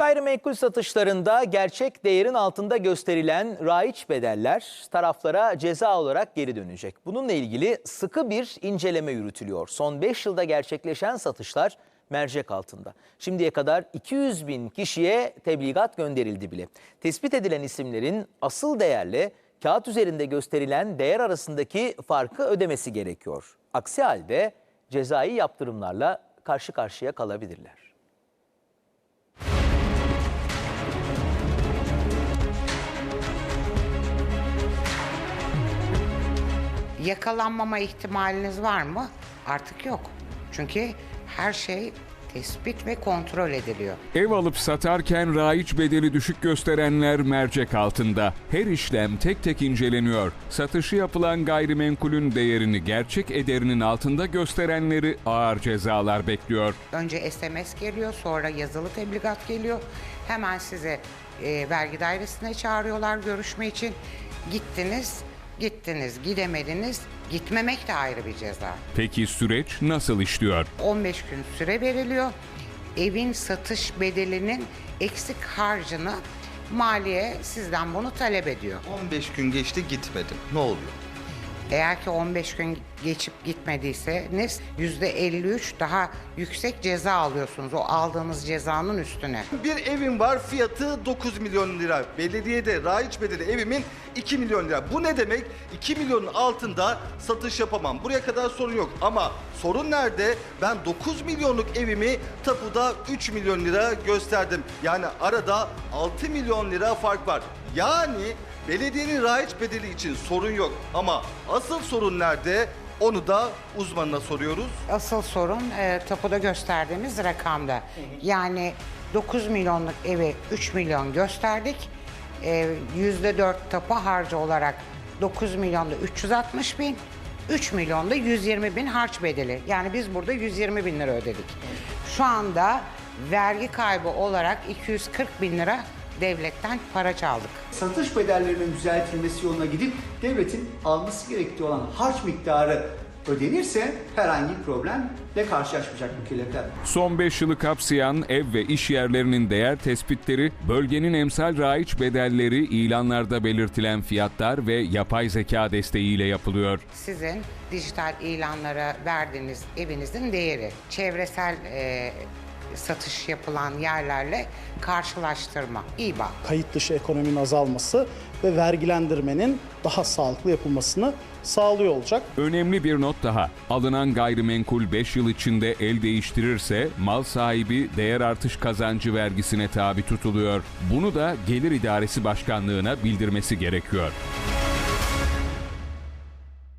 Gayrimenkul satışlarında gerçek değerin altında gösterilen raiç bedeller taraflara ceza olarak geri dönecek. Bununla ilgili sıkı bir inceleme yürütülüyor. Son 5 yılda gerçekleşen satışlar mercek altında. Şimdiye kadar 200 bin kişiye tebligat gönderildi bile. Tespit edilen isimlerin asıl değerle kağıt üzerinde gösterilen değer arasındaki farkı ödemesi gerekiyor. Aksi halde cezai yaptırımlarla karşı karşıya kalabilirler. Yakalanmama ihtimaliniz var mı? Artık yok. Çünkü her şey tespit ve kontrol ediliyor. Ev alıp satarken raiç bedeli düşük gösterenler mercek altında. Her işlem tek tek inceleniyor. Satışı yapılan gayrimenkulün değerini gerçek ederinin altında gösterenleri ağır cezalar bekliyor. Önce SMS geliyor, sonra yazılı tebligat geliyor. Hemen size e, vergi dairesine çağırıyorlar görüşme için. Gittiniz, gittiniz, gidemediniz. Gitmemek de ayrı bir ceza. Peki süreç nasıl işliyor? 15 gün süre veriliyor. Evin satış bedelinin eksik harcını maliye sizden bunu talep ediyor. 15 gün geçti gitmedim. Ne oluyor? Eğer ki 15 gün geçip gitmediyseniz %53 daha yüksek ceza alıyorsunuz o aldığınız cezanın üstüne. Bir evim var fiyatı 9 milyon lira. Belediyede raiç bedeli evimin 2 milyon lira. Bu ne demek? 2 milyonun altında satış yapamam. Buraya kadar sorun yok. Ama sorun nerede? Ben 9 milyonluk evimi tapuda 3 milyon lira gösterdim. Yani arada 6 milyon lira fark var. Yani belediyenin raiç bedeli için sorun yok. Ama asıl sorun nerede? Onu da uzmanına soruyoruz. Asıl sorun e, tapuda gösterdiğimiz rakamda. Yani 9 milyonluk evi 3 milyon gösterdik. E, %4 tapu harcı olarak 9 milyonda 360 bin, 3 milyonda 120 bin harç bedeli. Yani biz burada 120 bin lira ödedik. Şu anda vergi kaybı olarak 240 bin lira devletten para çaldık. satış bedellerinin düzeltilmesi yoluna gidip devletin alması gerektiği olan harç miktarı ödenirse herhangi bir problemle karşılaşmayacak mükellefler. Son 5 yılı kapsayan ev ve iş yerlerinin değer tespitleri, bölgenin emsal raiç bedelleri, ilanlarda belirtilen fiyatlar ve yapay zeka desteğiyle yapılıyor. Sizin dijital ilanlara verdiğiniz evinizin değeri, çevresel e, satış yapılan yerlerle karşılaştırma, İBA. kayıt dışı ekonominin azalması ve vergilendirmenin daha sağlıklı yapılmasını sağlıyor olacak. Önemli bir not daha. Alınan gayrimenkul 5 yıl içinde el değiştirirse mal sahibi değer artış kazancı vergisine tabi tutuluyor. Bunu da Gelir İdaresi Başkanlığı'na bildirmesi gerekiyor.